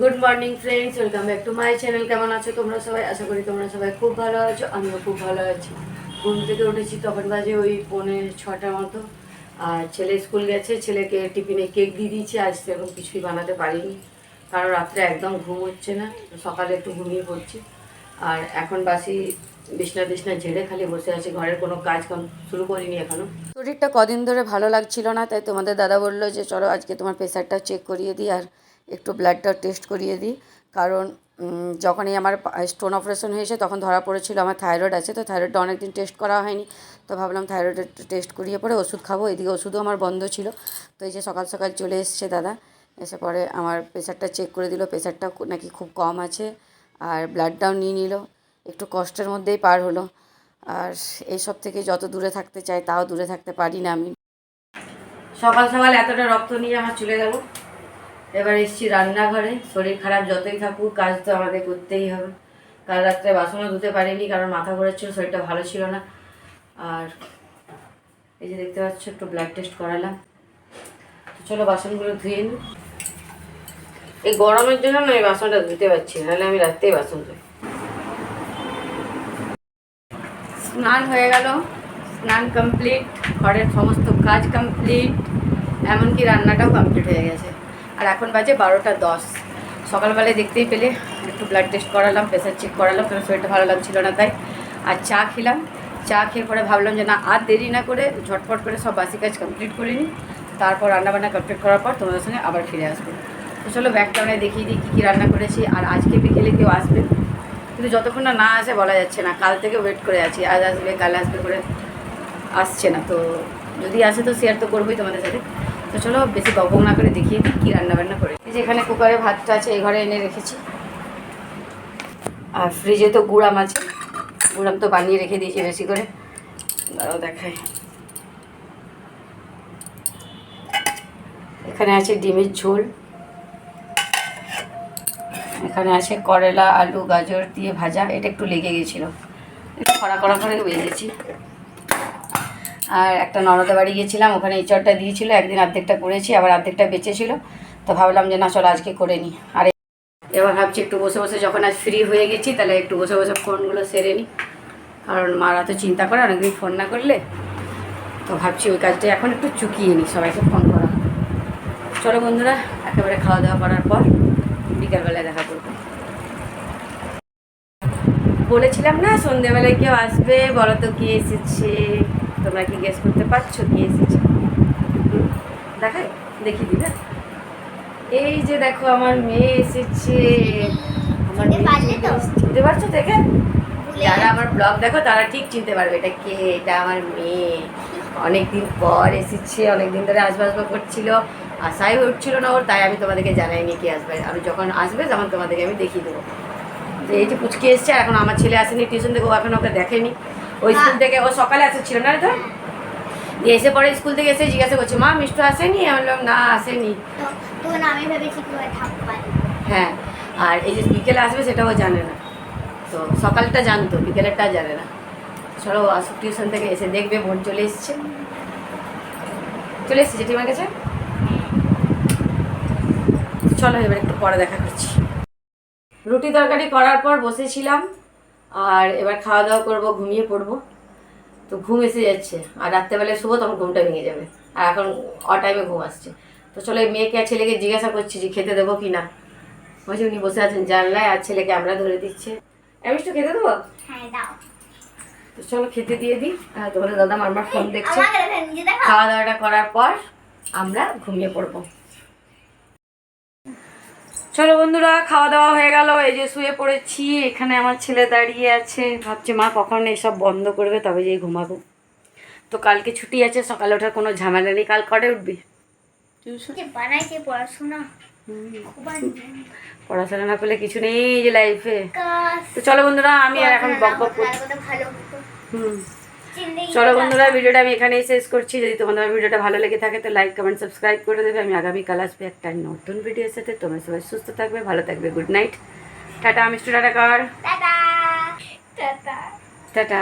Good morning friends welcome back to my channel কেমন আছো তোমরা সবাই? আশা করি তোমরা সবাই খুব ভালো আছো, আমিও খুব ভালো আছি। ঘুম থেকে উঠেছি তখন বাজে ওই পৌনে ছটার মতো। আর ছেলে স্কুল গেছে, ছেলেকে টিফিনে কেক দিয়ে দিয়েছি। আজ সেরকম কিছুই বানাতে পারিনি, কারণ রাত্রে একদম ঘুম হচ্ছে না। সকালে একটু ঘুমিয়ে পড়ছি। আর এখন বাসি বিছনা টিছনা ঝেড়ে খালি বসে আছি। ঘরের কোনো কাজ শুরু করিনি এখনও। শরীরটা কদিন ধরে ভালো লাগছিল না, তাই তোমাদের দাদা বলল যে, চলো আজকে তোমার প্রেশারটা চেক করিয়ে দিই। আর একটু ব্লাডটা টেস্ট করিয়ে দিই। কারণ যখনই আমার স্টোন অপারেশন হয়েছে, তখন ধরা পড়েছিল, আমার থাইরয়েড আছে, তো থাইরয়েডটা অনেকদিন টেস্ট করা হয়নি। তো ভাবলাম থাইরয়েডের টেস্ট করিয়ে পরে ওষুধ খাব। এদিকে ওষুধও আমার বন্ধ ছিল। তো এই যে সকাল সকাল চলে এসছে দাদা। এসে পরে আমার প্রেশারটা চেক করে দিল। প্রেশারটা নাকি খুব কম আছে। আর ব্লাডটাও নিয়ে নিল। একটু কষ্টের মধ্যেই পার হলো। আর এইসব থেকে যত দূরে থাকতে চাই, তাও দূরে থাকতে পারি না আমি। সকাল সকাল এতটা রক্ত নিয়ে আমার চলে গেল এবার এসছি রান্নাঘরে, শরীর খারাপ যতই থাকুক, কাজ তো আমাদের করতেই হবে। কাল রাত্রে বাসনও ধুতে পারিনি, কারণ মাথা ঘোরাচ্ছিল, শরীরটা ভালো ছিল না। আর এই যে দেখতে পাচ্ছ, একটু ব্লাড টেস্ট করালাম। তো চলো বাসনগুলো ধুয়ে নিই এই গরমের জন্য না আমি বাসনটা ধুতে পারছি নাহলে আমি রাত্রেই বাসন ধুই। স্নান হয়ে গেল। স্নান কমপ্লিট ঘরের সমস্ত কাজ কমপ্লিট এমনকি রান্নাটাও কমপ্লিট হয়ে গেছে। আর এখন বাজে বারোটা দশ। সকালবেলায় দেখতেই পেলে, একটু ব্লাড টেস্ট করালাম প্রেশার চেক করালাম কারণ শরীরটা ভালো লাগছিল না তাই। আর চা খেলাম, চা খেয়ে পরে ভাবলাম যে না, আর দেরি না করে ঝটপট করে সব বাসি কাজ কমপ্লিট করে নিই। তারপর রান্নাবান্না কমপ্লিট করার পর তোমাদের সঙ্গে আবার ফিরে আসব। তো চলো ব্যাকগ্রাউন্ডে দেখিয়ে দিই কী কী রান্না করেছি, আর আজকে বিকেলে কেউ আসবে। কিন্তু যতক্ষণ না না আসে বলা যাচ্ছে না, কাল থেকে ওয়েট করে আছি, আজ আসবে, কাল আসবে করে আসছে না। তো যদি আসে তো শেয়ার তো করবোই তোমাদের সাথে। তো চলো বেশি বকবক না করে দেখিয়ে দিই কী রান্না বান্না করে এই যে এখানে কুকারে ভাতটা আছে, এই ঘরে এনে রেখেছি। আর ফ্রিজে তো গুড়াম আছে। গুড়াম তো বানিয়ে রেখে দিয়েছি বেশি করে। দাঁড়াও দেখাই। এখানে আছে ডিমের ঝোল। এখানে আছে করলা, আলু, গাজর দিয়ে ভাজা। এটা একটু লেগে গেছিল। একটু খরা খরা করে ভেজেছি। আর একটা ননদের বাড়ি গিয়েছিলাম, ওখানে ইঁচড়টা দিয়েছিল, একদিন অর্ধেকটা করেছি, আবার অর্ধেকটা বেঁচেছিল। তো ভাবলাম যে না, চলো আজকে করে নিই আর এবার ভাবছি একটু বসে বসে যখন আজ ফ্রি হয়ে গেছি, তাহলে একটু বসে বসে ফোনগুলো সেরে নিই কারণ মারা তো চিন্তা করে, অনেকদিন ফোন না করলে। তো ভাবছি ওই কাজটা এখন একটু চুকিয়ে নিই সবাইকে ফোন করা। চলো বন্ধুরা, একেবারে খাওয়া দাওয়া করার পর বিকালবেলায় দেখা করব। বলেছিলাম না সন্ধেবেলায় কেউ আসবে, বলো তো কে এসেছে? তোমরা কি গেস করতে পারছ? কি এসেছে? দেখাই দেখি দিদা এই যে দেখো আমার মেয়ে এসেছে। আমার চিনতে তো? পারছ? দেখে? যারা আমার ব্লগ দেখো তারা ঠিক চিনতে পারবে এটা কে এটা আমার মেয়ে। অনেকদিন পর এসেছে অনেকদিন ধরে আসবে আসবে করছিল। আশাই হচ্ছিল না ওর তাই আমি তোমাদেরকে জানাইনি কি আসবে। আমি যখন আসবে তখন তোমাদেরকে আমি দেখিয়ে দেবো। যে এই যে পুচকি এসছে এখন আমার ছেলে আসেনি টিউশন থেকে ও এখন ওকে দেখেনি। ওই স্কুল থেকে ও সকালে আসছিল না তো দিয়ে এসে পরে স্কুল থেকে এসে জিজ্ঞাসা করছে মা মিষ্টু আসেনি? আমি বললাম না আসেনি। হ্যাঁ আর এই যে বিকেলে আসবে সেটা ও জানে না। তো সকালটা জানতো বিকেলেরটা জানে না। চলো আসুক টিউশন থেকে এসে দেখবে বোন চলে এসছে। চলে এসছে জেঠিমার কাছে? চলো এবার একটু পরে দেখা করছি। রুটি তরকারি করার পর বসেছিলাম। আর এবার খাওয়া দাওয়া করব ঘুমিয়ে পড়ব। তো ঘুম এসে যাচ্ছে। আর রাত্রেবেলায় শুভ তখন ঘুমটা ভেঙে যাবে। আর এখন অ টাইমে ঘুম আসছে। তো চলো এই মেয়েকে আর ছেলেকে জিজ্ঞাসা করছি যে খেতে দেবো কি না বলছি উনি বসে আছেন জানলায় আর ছেলেকে আমরা ধরে দিচ্ছে। আমি একটু খেতে দেবো? হ্যাঁ তো চলো খেতে দিয়ে দিই। আর তোমাদের দাদা মারমার ফোন দেখছে। খাওয়া দাওয়াটা করার পর আমরা ঘুমিয়ে পড়ব। চলো বন্ধুরা খাওয়া দাওয়া হয়ে গেল। এই যে শুয়ে পড়েছি এখানে আমার ছেলে দাঁড়িয়ে আছে। ভাবছে মা কখন এসব বন্ধ করবে? তবে যেই ঘুমাবো। তো কালকে ছুটি আছে সকালে ওঠার কোনো ঝামেলা নেই। কাল কটে উঠবি? পড়াশোনা? পড়াশোনা না করলে কিছু নেই যে লাইফে তো চলো বন্ধুরা আমি আর এখন বক বক করছি। হুম। চলো বন্ধুরা ভিডিওটা আমি এখানেই শেষ করছি। যদি তোমাদের ভিডিওটা ভালো লেগে থাকে তো লাইক কমেন্ট সাবস্ক্রাইব করে দেবে। আমি আগামীকাল আসবে একটা নতুন ভিডিওর সাথে। তোমরা সবাই সুস্থ থাকবে ভালো থাকবে। গুড নাইট টাটা মিষ্টি টাটা কর। টাটা। টাটা।